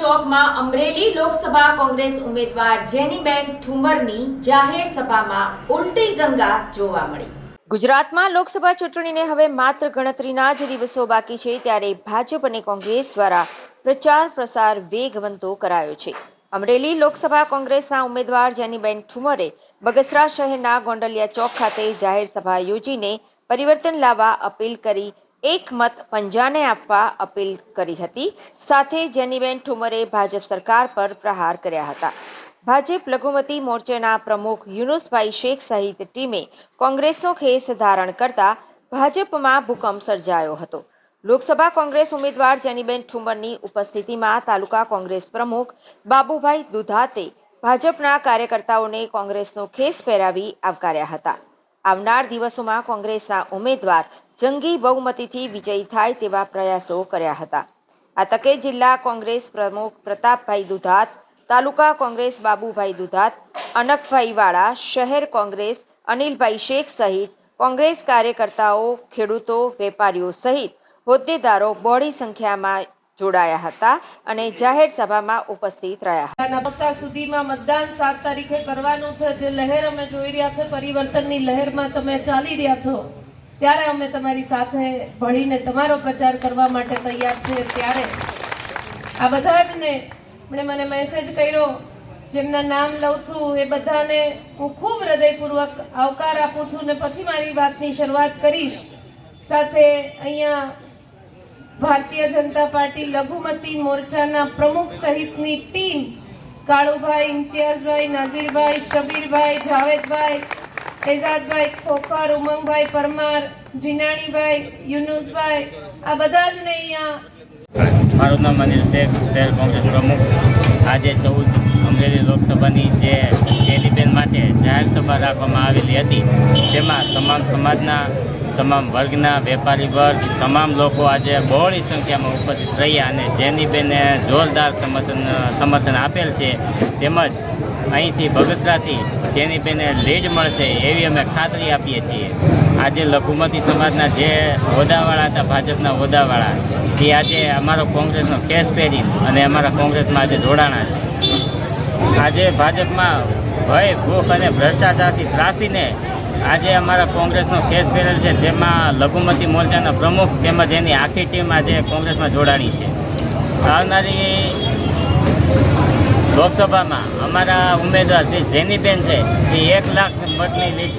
ચોકમાં અમરેલી લોકસભા કોંગ્રેસ ઉમેદવાર જેનીબેન ઠુમરની જાહેર સભામાં ઉલટી ગંગા જોવા મળી. ગુજરાતમાં લોકસભા ચૂંટણીને હવે માત્ર ગણતરીના જ દિવસો બાકી છે, ત્યારે ભાજપ અને કોંગ્રેસ દ્વારા પ્રચાર પ્રસાર વેગવંતો કરાયો છે. અમરેલી લોકસભા કોંગ્રેસના ઉમેદવાર જેનીબેન ઠુમરે બગસરા શહેરના ગોંડલિયા ચોક ખાતે જાહેર સભા યોજીને પરિવર્તન લાવવા અપીલ કરી એક મત પંજાને આપવા અપીલ કરી હતી. સાથે જેનીબેન ઠુમરે ભાજપ સરકાર પર પ્રહાર કર્યા હતા. ભાજપ લઘુમતી મોરચેના પ્રમુખ યુનુસભાઈ શેખ સહિત ટીમે કોંગ્રેસનો ખેસ ધારણ કરતા ભાજપમાં ભૂકંપ સર્જાયો હતો. લોકસભા કોંગ્રેસ ઉમેદવાર જેનીબેન ઠુમરની ઉપસ્થિતિમાં તાલુકા કોંગ્રેસ પ્રમુખ બાબુભાઈ દુધાતે ભાજપના કાર્યકર્તાઓને કોંગ્રેસનો ખેસ પહેરાવી આવકાર્યા હતા. આવનાર દિવસોમાં કોંગ્રેસના ઉમેદવાર જંગી બહુમતીથી વિજયી થાય તેવા પ્રયાસો કર્યા હતા. આ તકે જિલ્લા કોંગ્રેસ પ્રમુખ પ્રતાપભાઈ દુધાત, તાલુકા કોંગ્રેસ બાબુભાઈ દુધાત, અનકભાઈ વાળા, શહેર કોંગ્રેસ, અનિલભાઈ શેખ સહિત કોંગ્રેસ કાર્યકર્તાઓ, ખેડૂતો, વેપારીઓ સહિત હોદ્દેદારો બહોળી સંખ્યામાં જોડાયા હતા અને જાહેર સભામાં ઉપસ્થિત રહ્યા હતા. ના પત્તા સુધીમાં મતદાન સાત તારીખે કરવાનું છે. જે લહેર અમે જોઈ રહ્યા છે, પરિવર્તનની લહેરમાં તમે ચાલી રહ્યા છો. ત્યારે અમે તમારી સાથે ભળીને તમારો પ્રચાર કરવા માટે તૈયાર છે. ત્યારે આ બધા જ ને મને મેસેજ કર્યો, જેમના નામ લઉં છું, એ બધાને હું ખૂબ હૃદયપૂર્વક આવકાર આપું છું ને પછી મારી વાતની શરૂઆત કરીશ. સાથે અહીંયા ભારતીય જનતા પાર્ટી લઘુમતી મોરચાના પ્રમુખ સહિતની ટીમ, કાળુભાઈ, ઇમ્તિયાઝભાઈ, નાઝીરભાઈ, શબીરભાઈ, જાવેદભાઈ, એઝાદભાઈ, ખોખર, ઉમંગભાઈ, પરમાર, જીનાણીભાઈ, યુનુસભાઈ, આ બધા જ ને અહીંયા મારું નામ અનિલ શેખ, શહેર કોંગ્રેસ પ્રમુખ. આજે ચૌદ અમરેલી લોકસભાની જે ટેલિબેન માટે જાહેર સભા રાખવામાં આવેલી હતી, તેમાં તમામ સમાજના તમામ વર્ગના વેપારી વર્ગ, તમામ લોકો આજે બહોળી સંખ્યામાં ઉપસ્થિત રહ્યા અને જેની બેને જોરદાર સમર્થન સમર્થન આપેલ છે. તેમજ અહીંથી બગસરાથી જેનીબેને લીડ મળશે એવી અમે ખાતરી આપીએ છીએ. આજે લઘુમતી સમાજના જે હોદ્દાવાળા હતા, ભાજપના હોદ્દાવાળા તે આજે અમારો કોંગ્રેસનો કેસ પહેરી અને અમારા કોંગ્રેસમાં આજે જોડાણા છે. આજે ભાજપમાં ભય, ભૂખ અને ભ્રષ્ટાચારથી ત્રાસીને આજે અમારા કોંગ્રેસનો કેસ પહેરેલ છે, જેમાં લઘુમતી મોરચાના પ્રમુખ તેમજ એની આખી ટીમ આજે કોંગ્રેસમાં જોડાણી છે. આવનારી લોકસભામાં અમારા ઉમેદવાર શ્રી જેનીબેન છે, એ એક લાખ મતની લીડ